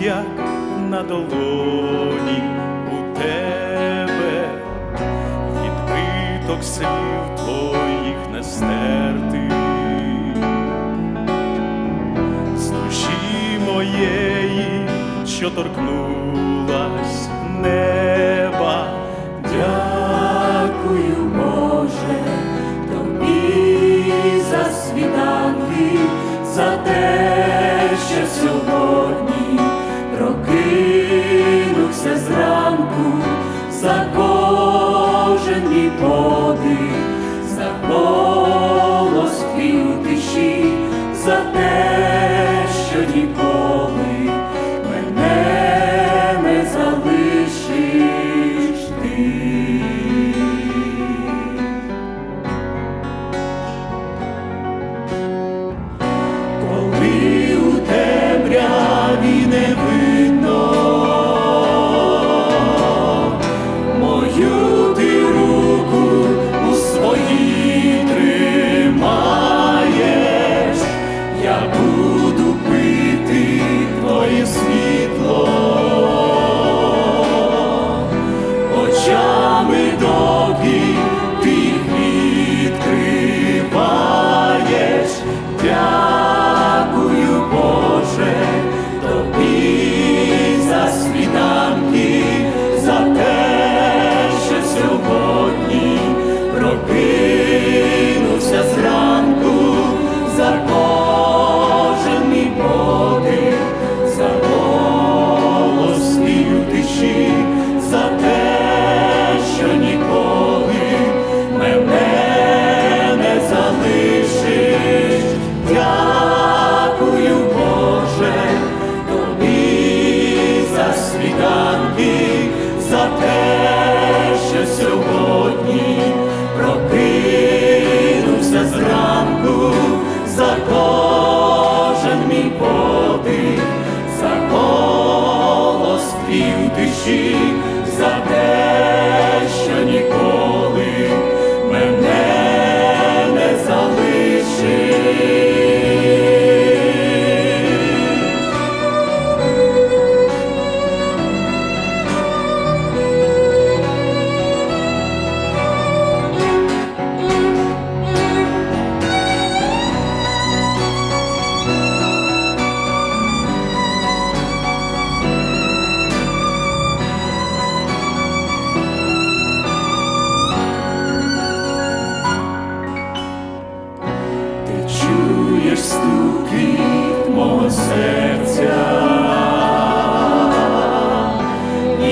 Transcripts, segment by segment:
як на долоні у тебе, відбиток слів твоїх не стерти, з душі моєї, що торкнув. душі за те.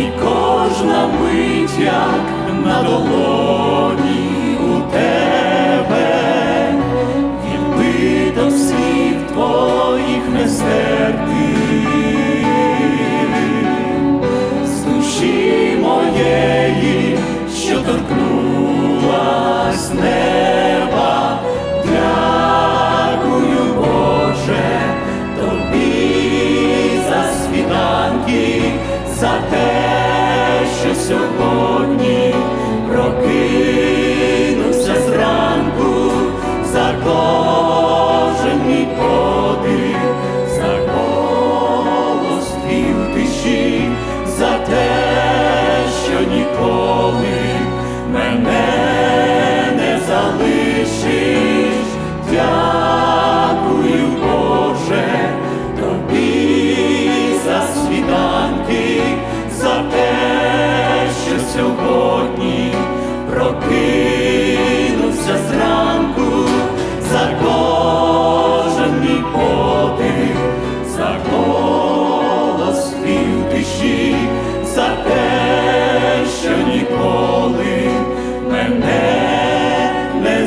і кожна мить, як на долоні у тебе, відбиток всіх твоїх нестерти, з душі моєї, що торкнулась неба. Дякую, Боже, тобі за світанки. За те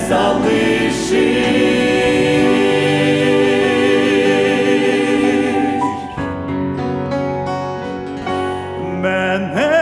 залишиш мене.